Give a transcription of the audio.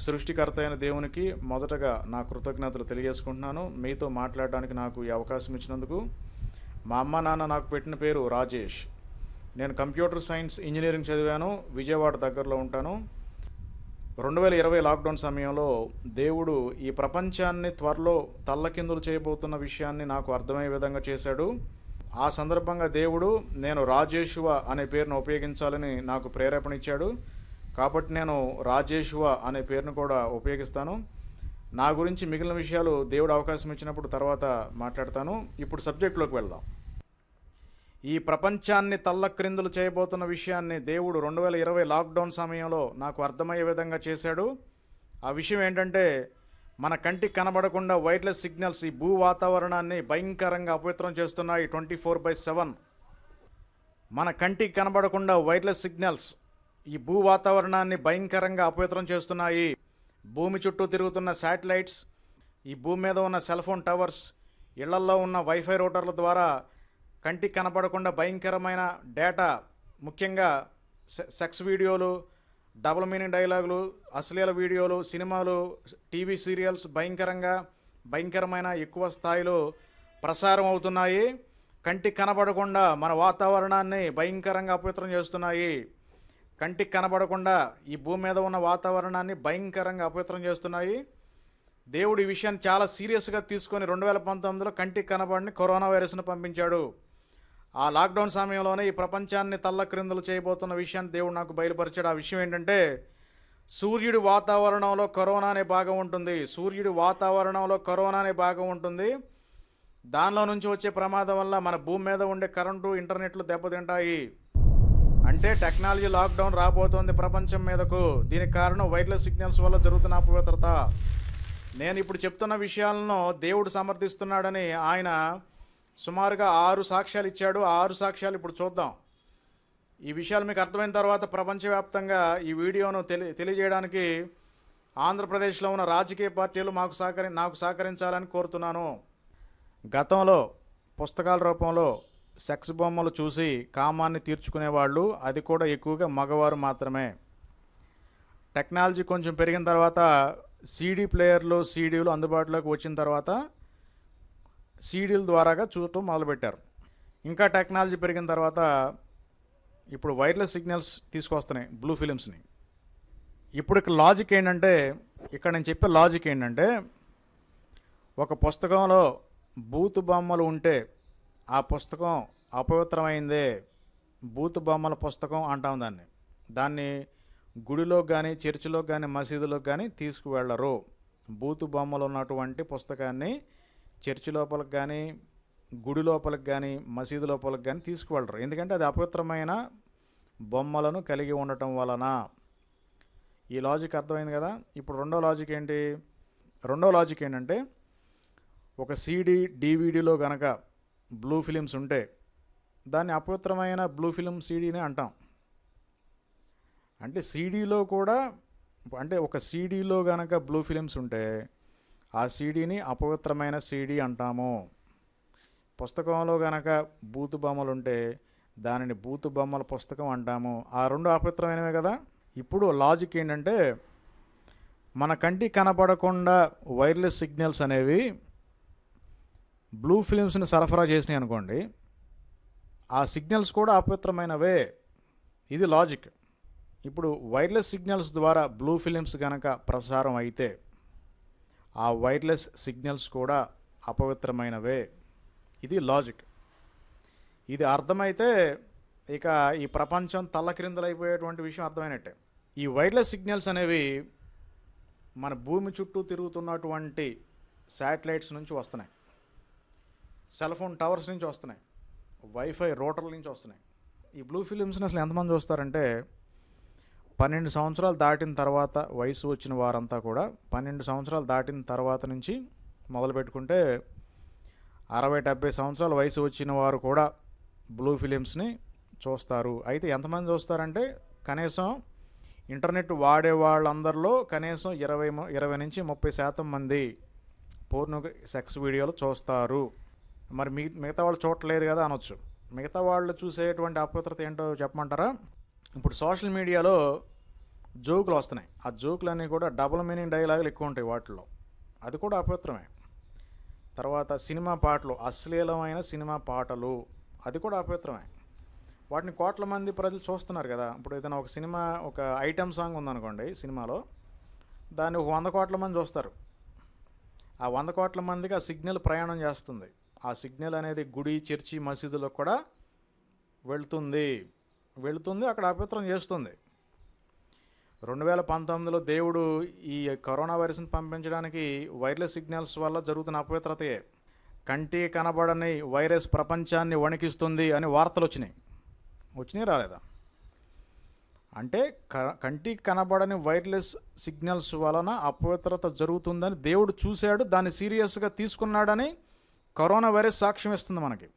సృష్టికర్త అయిన దేవునికి మొదటగా నా కృతజ్ఞతలు తెలియజేసుకుంటున్నాను. మీతో మాట్లాడడానికి నాకు ఈ అవకాశం ఇచ్చినందుకు మా అమ్మ నాన్న నాకు పెట్టిన పేరు రాజేష్. నేను కంప్యూటర్ సైన్స్ ఇంజనీరింగ్ చదివాను విజయవాడ దగ్గరలో ఉంటాను. రెండు వేల ఇరవై లాక్డౌన్ సమయంలో దేవుడు ఈ ప్రపంచాన్ని త్వరలో తల్లకిందులు చేయబోతున్న విషయాన్ని నాకు అర్థమయ్యే విధంగా చేశాడు. ఆ సందర్భంగా దేవుడు నేను రాజేశువ అనే పేరును ఉపయోగించాలని నాకు ప్రేరేపణ ఇచ్చాడు. కాబట్టి నేను రాజేషువ అనే పేరును కూడా ఉపయోగిస్తాను. నా గురించి మిగిలిన విషయాలు దేవుడు అవకాశం ఇచ్చినప్పుడు తర్వాత మాట్లాడతాను. ఇప్పుడు సబ్జెక్టులోకి వెళ్దాం. ఈ ప్రపంచాన్ని తల్లక్రిందులు చేయబోతున్న విషయాన్ని దేవుడు రెండు వేల ఇరవై లాక్డౌన్ సమయంలో నాకు అర్థమయ్యే విధంగా చేశాడు. ఆ విషయం ఏంటంటే మన కంటికి కనబడకుండా వైర్లెస్ సిగ్నల్స్ ఈ భూ వాతావరణాన్ని భయంకరంగా అపవిత్రం చేస్తున్నాయి ట్వంటీ ఫోర్ బై సెవెన్. మన కంటికి కనబడకుండా వైర్లెస్ సిగ్నల్స్ ఈ భూ వాతావరణాన్ని భయంకరంగా అపవిత్రం చేస్తున్నాయి. భూమి చుట్టూ తిరుగుతున్న శాటిలైట్స్ ఈ భూమి మీద ఉన్న సెల్ ఫోన్ టవర్స్ ఇళ్ళల్లో ఉన్న వైఫై రూటర్ల ద్వారా కంటికి కనపడకుండా భయంకరమైన డేటా ముఖ్యంగా సె- సెక్స్ వీడియోలు డబుల్ మీనింగ్ డైలాగులు అశ్లీల వీడియోలు సినిమాలు టీవీ సీరియల్స్ భయంకరంగా భయంకరమైన ఎక్కువ స్థాయిలో ప్రసారం అవుతున్నాయి. కంటికి కనబడకుండా మన వాతావరణాన్ని భయంకరంగా అపవిత్రం చేస్తున్నాయి. కంటికి కనబడకుండా ఈ భూమి మీద ఉన్న వాతావరణాన్ని భయంకరంగా అపవిత్రం చేస్తున్నాయి. దేవుడు ఈ విషయాన్ని చాలా సీరియస్గా తీసుకొని రెండు వేల పంతొమ్మిదిలో కంటికి కనబడిని కరోనా వైరస్ను పంపించాడు. ఆ లాక్డౌన్ సమయంలోనే ఈ ప్రపంచాన్ని తల్లక్రిందులు చేయబోతున్న విషయాన్ని దేవుడు నాకు బయలుపరిచాడు. ఆ విషయం ఏంటంటే సూర్యుడి వాతావరణంలో కరోనా అనే భాగం ఉంటుంది. సూర్యుడి వాతావరణంలో కరోనా అనే భాగం ఉంటుంది. దానిలో నుంచి వచ్చే ప్రమాదం వల్ల మన భూమి మీద ఉండే కరెంటు ఇంటర్నెట్లు దెబ్బతింటాయి. అంటే టెక్నాలజీ లాక్డౌన్ రాబోతోంది ప్రపంచం మీదకు. దీనికి కారణం వైర్లెస్ సిగ్నల్స్ వల్ల జరుగుతున్న అపవిత్రత. నేను ఇప్పుడు చెప్తున్న విషయాలను దేవుడు సమర్థిస్తున్నాడని ఆయన సుమారుగా ఆరు సాక్ష్యాలు ఇచ్చాడు. ఆరు సాక్ష్యాలు ఇప్పుడు చూద్దాం. ఈ విషయాలు మీకు అర్థమైన తర్వాత ప్రపంచవ్యాప్తంగా ఈ వీడియోను తెలి తెలియజేయడానికి ఆంధ్రప్రదేశ్లో ఉన్న రాజకీయ పార్టీలు మాకు సహకరి నాకు సహకరించాలని కోరుతున్నాను. గతంలో పుస్తకాల రూపంలో సెక్స్ బొమ్మలు చూసి కామాన్ని తీర్చుకునేవాళ్ళు అది కూడా ఎక్కువగా మగవారు మాత్రమే. టెక్నాలజీ కొంచెం పెరిగిన తర్వాత సీడీ ప్లేయర్లు సీడీలు అందుబాటులోకి వచ్చిన తర్వాత సీడీల ద్వారాగా చూడటం మొదలుపెట్టారు. ఇంకా టెక్నాలజీ పెరిగిన తర్వాత ఇప్పుడు వైర్లెస్ సిగ్నల్స్ తీసుకొస్తున్నాయి బ్లూ ఫిలిమ్స్ని. ఇప్పుడు ఇక్కడ లాజిక్ ఏంటంటే ఇక్కడ నేను చెప్పే లాజిక్ ఏంటంటే ఒక పుస్తకంలో బూతు బొమ్మలు ఉంటే ఆ పుస్తకం అపవిత్రమైందే. బూతు బొమ్మల పుస్తకం అంటాం దాన్ని. దాన్ని గుడిలో కానీ చర్చిలో కానీ మసీదులో కానీ తీసుకువెళ్ళరు. బూతు బొమ్మలు ఉన్నటువంటి పుస్తకాన్ని చర్చి లోపలికి కానీ గుడి లోపలికి కానీ మసీదు లోపలికి కానీ తీసుకువెళ్ళరు. ఎందుకంటే అది అపవిత్రమైన బొమ్మలను కలిగి ఉండటం వలన. ఈ లాజిక్ అర్థమైంది కదా? ఇప్పుడు రెండో లాజిక్ ఏంటి? రెండో లాజిక్ ఏంటంటే ఒక సీడీ డీవీడీలో కనుక బ్లూ ఫిలిమ్స్ ఉంటే దాన్ని అపవిత్రమైన బ్లూ ఫిలిం సీడీనే అంటాం. అంటే సీడీలో కూడా అంటే ఒక సీడీలో గనక బ్లూ ఫిలిమ్స్ ఉంటే ఆ సీడీని అపవిత్రమైన సీడీ అంటాము. పుస్తకంలో గనక బూతు బొమ్మలు ఉంటే దానిని బూతు బొమ్మల పుస్తకం అంటాము. ఆ రెండు అపవిత్రమైనవే కదా? ఇప్పుడు లాజిక్ ఏంటంటే మన కంటి కనపడకుండా వైర్లెస్ సిగ్నల్స్ అనేవి బ్లూ ఫిలిమ్స్ని సరఫరా చేసినాయి అనుకోండి ఆ సిగ్నల్స్ కూడా అపవిత్రమైనవే. ఇది లాజిక్ ఇప్పుడు వైర్లెస్ సిగ్నల్స్ ద్వారా బ్లూ ఫిలిమ్స్ కనుక ప్రసారం అయితే ఆ వైర్లెస్ సిగ్నల్స్ కూడా అపవిత్రమైనవే. ఇది లాజిక్ ఇది అర్థమైతే ఇక ఈ ప్రపంచం తల్లక్రిందలైపోయేటువంటి విషయం అర్థమైనట్టే. ఈ వైర్లెస్ సిగ్నల్స్ అనేవి మన భూమి చుట్టూ తిరుగుతున్నటువంటి శాటిలైట్స్ నుంచి వస్తున్నాయి. సెల్ ఫోన్ టవర్స్ నుంచి వస్తున్నాయి. వైఫై రోటర్ల నుంచి వస్తున్నాయి. ఈ బ్లూ ఫిలిమ్స్ని అసలు ఎంతమంది చూస్తారంటే పన్నెండు సంవత్సరాలు దాటిన తర్వాత వయసు వచ్చిన వారంతా కూడా పన్నెండు సంవత్సరాలు దాటిన తర్వాత నుంచి మొదలు పెట్టుకుంటే అరవై డెబ్బై సంవత్సరాల వయసు వచ్చిన వారు కూడా బ్లూ ఫిలిమ్స్ని చూస్తారు. అయితే ఎంతమంది చూస్తారంటే కనీసం ఇంటర్నెట్ వాడే వాళ్ళందరిలో కనీసం ఇరవై ఇరవై నుంచి ముప్పై శాతం మంది పూర్ణ సెక్స్ వీడియోలు చూస్తారు. మరి మీ మిగతా వాళ్ళు చూడలేదు కదా అనొచ్చు. మిగతా వాళ్ళు చూసేటువంటి అపవిత్రత ఏంటో చెప్పమంటారా? ఇప్పుడు సోషల్ మీడియాలో జోకులు వస్తున్నాయి. ఆ జోకులన్నీ కూడా డబుల్ మీనింగ్ డైలాగులు ఎక్కువ ఉంటాయి వాటిల్లో. అది కూడా అపవిత్రమే. తర్వాత సినిమా పాటలు అశ్లీలమైన సినిమా పాటలు అది కూడా అపవిత్రమే. వాటిని కోట్ల మంది ప్రజలు చూస్తున్నారు కదా. ఇప్పుడు ఏదైనా ఒక సినిమా ఒక ఐటెం సాంగ్ ఉందనుకోండి సినిమాలో దాన్ని ఒక వంద కోట్ల మంది చూస్తారు. ఆ వంద కోట్ల మందికి ఆ సిగ్నల్ ప్రయాణం చేస్తుంది. ఆ సిగ్నల్ అనేది గుడి చర్చి మసీదులో కూడా వెళ్తుంది. వెళుతుంది అక్కడ అపవిత్రం చేస్తుంది. రెండు వేల పంతొమ్మిదిలో దేవుడు ఈ కరోనా వైరస్ని పంపించడానికి వైర్లెస్ సిగ్నల్స్ వల్ల జరుగుతున్న అపవిత్రతయే. కంటి కనబడని వైరస్ ప్రపంచాన్ని వణికిస్తుంది అని వార్తలు వచ్చినాయి. వచ్చినాయి రాలేదా? అంటే క కంటి కనబడని వైర్లెస్ సిగ్నల్స్ వలన అపవిత్రత జరుగుతుందని దేవుడు చూశాడు దాన్ని సీరియస్గా తీసుకున్నాడని కరోనా వైరస్ సాక్ష్యం ఇస్తుంది మనకి.